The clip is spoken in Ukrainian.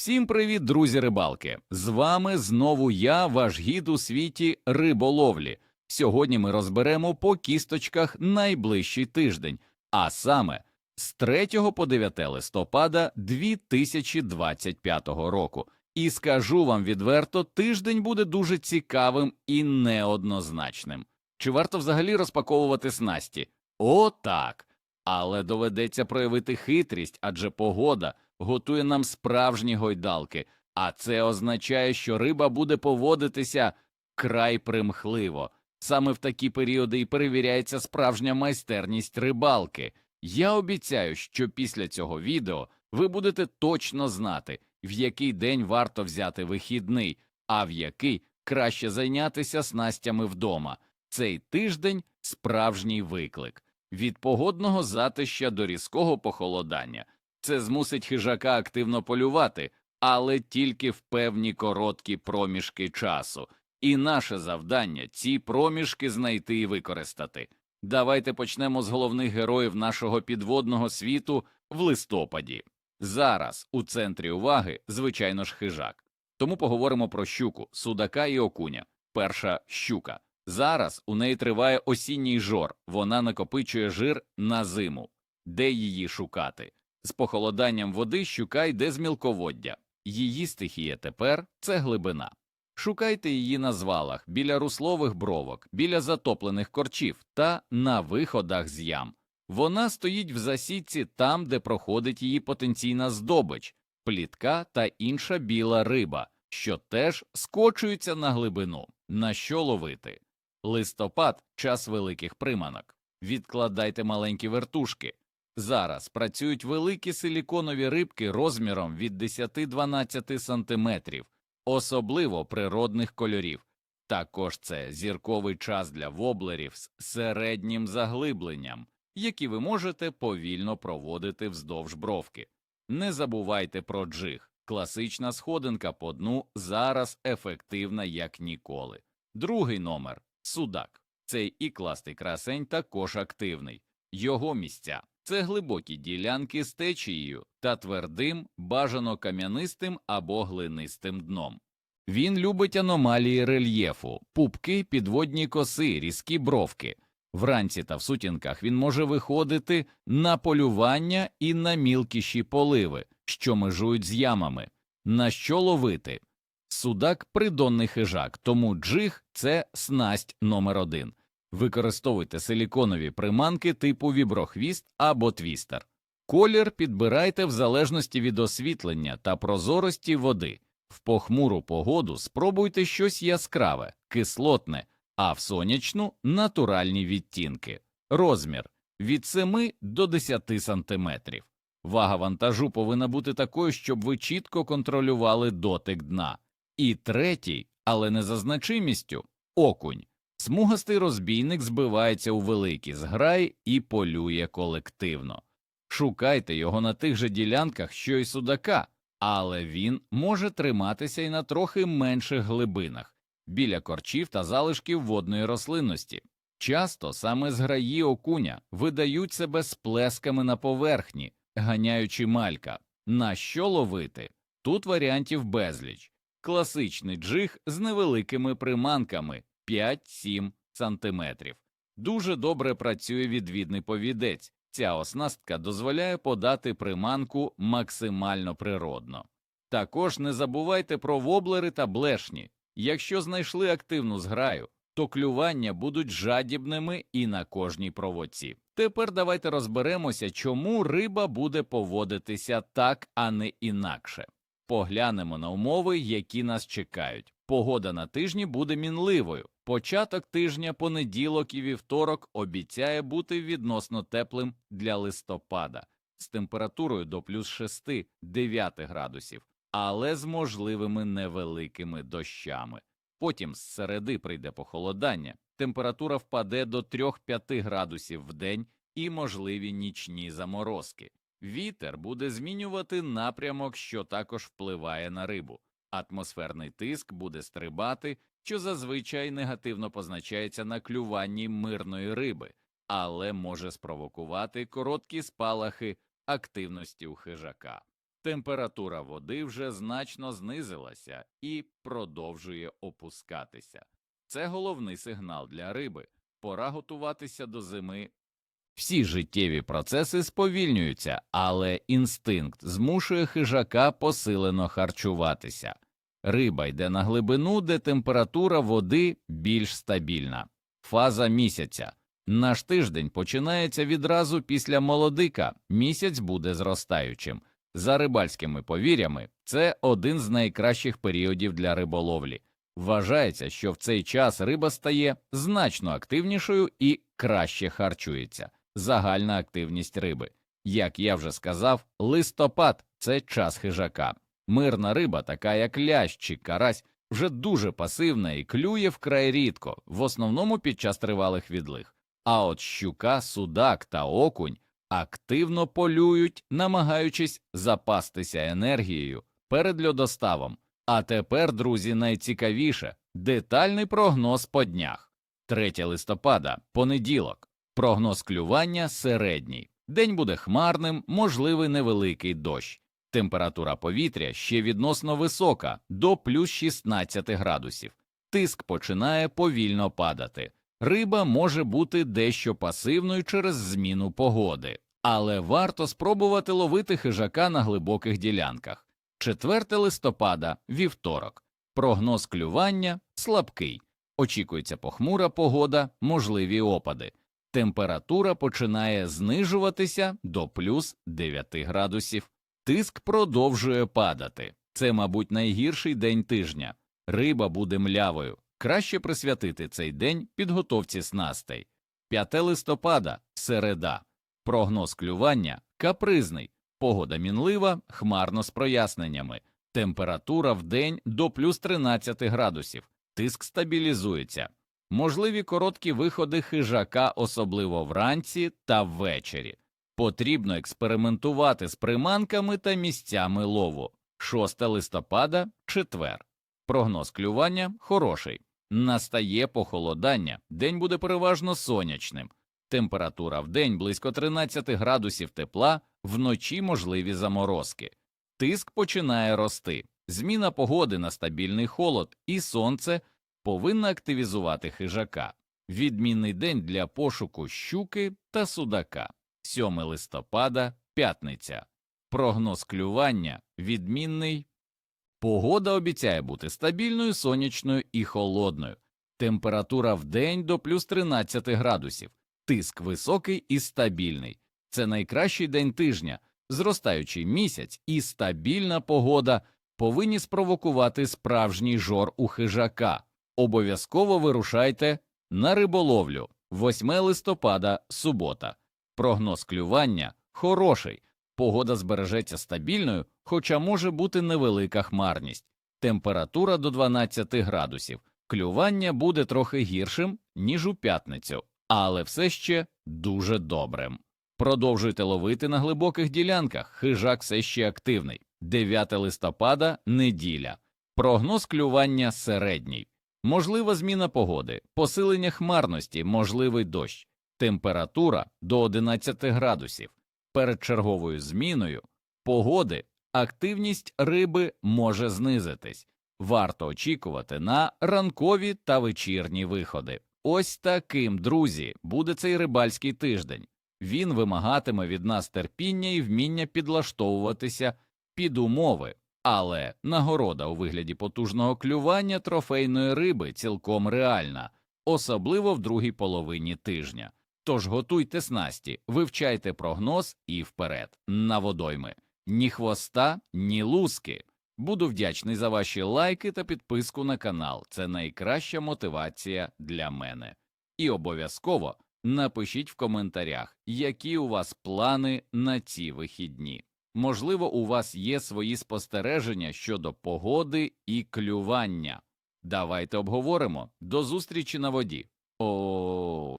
Всім привіт, друзі рибалки! З вами знову я, ваш гід у світі риболовлі. Сьогодні ми розберемо по кісточках найближчий тиждень, а саме з 3 по 9 листопада 2025 року. І скажу вам відверто, тиждень буде дуже цікавим і неоднозначним. Чи варто взагалі розпаковувати снасті? О, так! Але доведеться проявити хитрість, адже погода готує нам справжні гойдалки, а це означає, що риба буде поводитися край примхливо. Саме в такі періоди і перевіряється справжня майстерність рибалки. Я обіцяю, що після цього відео ви будете точно знати, в який день варто взяти вихідний, а в який краще зайнятися снастями вдома. Цей тиждень справжній виклик від погодного затища до різкого похолодання. Це змусить хижака активно полювати, але тільки в певні короткі проміжки часу. І наше завдання ці проміжки знайти і використати. Давайте почнемо з головних героїв нашого підводного світу в листопаді. Зараз у центрі уваги, звичайно ж, хижак. Тому поговоримо про щуку, судака і окуня. Перша щука. Зараз у неї триває осінній жор, вона накопичує жир на зиму. Де її шукати? З похолоданням води щука йде з мілководдя. Її стихія тепер це глибина. Шукайте її на звалах, біля руслових бровок, біля затоплених корчів та на виходах з ям. Вона стоїть в засідці там, де проходить її потенційна здобич, плітка та інша біла риба, що теж скочуються на глибину. На що ловити? Листопад час великих приманок. Відкладайте маленькі вертушки. Зараз працюють великі силіконові рибки розміром від 10-12 см, особливо природних кольорів. Також це зірковий час для воблерів з середнім заглибленням, які ви можете повільно проводити вздовж бровки. Не забувайте про джиг. Класична сходинка по дну зараз ефективна як ніколи. Другий номер судак. Цей ікластий красень також активний. Його місця це глибокі ділянки з течією та твердим, бажано кам'янистим або глинистим дном. Він любить аномалії рельєфу, пупки, підводні коси, різкі бровки. Вранці та в сутінках він може виходити на полювання і на мілкіші поливи, що межують з ямами. На що ловити? Судак придонний хижак, тому джиг це снасть номер один. Використовуйте силіконові приманки типу віброхвіст або твістер. Колір підбирайте в залежності від освітлення та прозорості води. В похмуру погоду спробуйте щось яскраве, кислотне, а в сонячну натуральні відтінки. Розмір від 7 до 10 см. Вага вантажу повинна бути такою, щоб ви чітко контролювали дотик дна. І третій, але не за значимістю окунь. Смугастий розбійник збивається у великі зграї і полює колективно. Шукайте його на тих же ділянках, що й судака, але він може триматися і на трохи менших глибинах, біля корчів та залишків водної рослинності. Часто саме зграї окуня видають себе сплесками на поверхні, ганяючи малька. На що ловити? Тут варіантів безліч. Класичний джиг з невеликими приманками 5-7 сантиметрів. Дуже добре працює відвідний повідець. Ця оснастка дозволяє подати приманку максимально природно. Також не забувайте про воблери та блешні. Якщо знайшли активну зграю, то клювання будуть жадібними і на кожній проводці. Тепер давайте розберемося, чому риба буде поводитися так, а не інакше. Поглянемо на умови, які нас чекають. Погода на тижні буде мінливою. Початок тижня, понеділок і вівторок обіцяє бути відносно теплим для листопада з температурою до плюс 6-9 градусів, але з можливими невеликими дощами. Потім з середи прийде похолодання, температура впаде до 3-5 градусів в день і можливі нічні заморозки. Вітер буде змінювати напрямок, що також впливає на рибу. Атмосферний тиск буде стрибати, що зазвичай негативно позначається на клюванні мирної риби, але може спровокувати короткі спалахи активності у хижака. Температура води вже значно знизилася і продовжує опускатися. Це головний сигнал для риби. Пора готуватися до зими. Всі життєві процеси сповільнюються, але інстинкт змушує хижака посилено харчуватися. Риба йде на глибину, де температура води більш стабільна. Фаза місяця. Наш тиждень починається відразу після молодика, місяць буде зростаючим. За рибальськими повір'ями, це один з найкращих періодів для риболовлі. Вважається, що в цей час риба стає значно активнішою і краще харчується. Загальна активність риби. Як я вже сказав, листопад це час хижака. Мирна риба, така як лящ чи карась, вже дуже пасивна і клює вкрай рідко, в основному під час тривалих відлиг. А от щука, судак та окунь активно полюють, намагаючись запастися енергією перед льодоставом. А тепер, друзі, найцікавіше детальний прогноз по днях. 3 листопада, понеділок. Прогноз клювання середній. День буде хмарним, можливий невеликий дощ. Температура повітря ще відносно висока до плюс 16 градусів. Тиск починає повільно падати. Риба може бути дещо пасивною через зміну погоди, але варто спробувати ловити хижака на глибоких ділянках. 4 листопада, вівторок. Прогноз клювання слабкий. Очікується похмура погода, можливі опади. Температура починає знижуватися до плюс 9 градусів. Тиск продовжує падати. Це, мабуть, найгірший день тижня. Риба буде млявою. Краще присвятити цей день підготовці снастей. 5 листопада середа. Прогноз клювання капризний. Погода мінлива, хмарно з проясненнями. Температура в день до плюс 13 градусів. Тиск стабілізується. Можливі короткі виходи хижака, особливо вранці та ввечері. Потрібно експериментувати з приманками та місцями лову. 6 листопада четвер. Прогноз клювання хороший. Настає похолодання, день буде переважно сонячним. Температура в день близько 13 градусів тепла, вночі можливі заморозки. Тиск починає рости. Зміна погоди на стабільний холод і сонце повинна активізувати хижака. Відмінний день для пошуку щуки та судака. 7 листопада, п'ятниця. Прогноз клювання відмінний. Погода обіцяє бути стабільною, сонячною і холодною. Температура в день до плюс 13 градусів. Тиск високий і стабільний. Це найкращий день тижня. Зростаючий місяць і стабільна погода повинні спровокувати справжній жор у хижака. Обов'язково вирушайте на риболовлю 8 листопада, субота. Прогноз клювання хороший. Погода збережеться стабільною, хоча може бути невелика хмарність. Температура до 12 градусів. Клювання буде трохи гіршим, ніж у п'ятницю, але все ще дуже добрим. Продовжуйте ловити на глибоких ділянках. Хижак все ще активний. 9 листопада неділя. Прогноз клювання середній. Можлива зміна погоди, посилення хмарності, можливий дощ, температура до 11 градусів. Перед черговою зміною погоди активність риби може знизитись. Варто очікувати на ранкові та вечірні виходи. Ось таким, друзі, буде цей рибальський тиждень. Він вимагатиме від нас терпіння і вміння підлаштовуватися під умови, але нагорода у вигляді потужного клювання трофейної риби цілком реальна, особливо в другій половині тижня. Тож готуйте снасті, вивчайте прогноз і вперед, на водойми. Ні хвоста, ні луски. Буду вдячний за ваші лайки та підписку на канал. Це найкраща мотивація для мене. І обов'язково напишіть в коментарях, які у вас плани на ці вихідні. Можливо, у вас є свої спостереження щодо погоди і клювання. Давайте обговоримо. До зустрічі на воді. О.